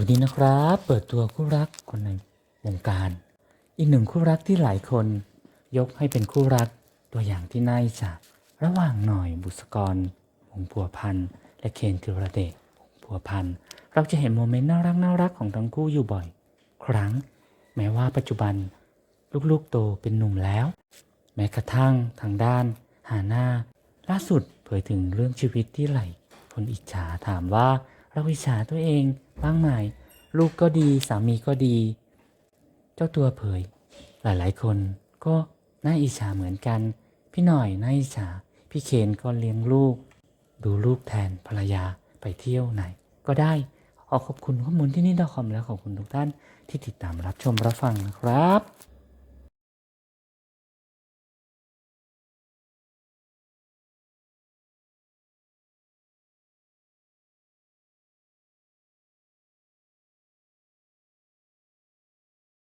วัสดีนะครับ เปิดตัวคู่รักคนในวงการ อีกหนึ่งคู่รักที่หลายคนยกให้เป็นคู่รักตัวอย่างที่น่าอิจฉาระหว่างหน่อยบุษกรวงพัวพันธ์และเคนธีรเดชวงพัวพันธ์เราจะเห็นโมเมนต์น่ารักน่ารักของทั้งคู่อยู่บ่อย ครั้ง แม้ว่าปัจจุบันลูกๆโตเป็นหนุ่มแล้ว แม้กระทั่งทางด้าน หาหน้า ล่าสุดเผยถึงเรื่องชีวิตที่ไหลคนอิจฉาถามว่าเราอิจฉาตัวเอง บ้างไหมลูกก็ดีสามีก็ดี เจ้าตัวเผย หลายๆ คนก็น่าอิจฉาเหมือนกัน พี่หน่อยน่าอิจฉาพี่เคนก็เลี้ยงลูก ดูลูกแทนภรรยาไปเที่ยวไหน ก็ได้ขอขอบคุณข้อมูลที่นี่ดอคอมแล้วขอบคุณทุกท่านที่ติดตามรับชมรับฟังนะครับ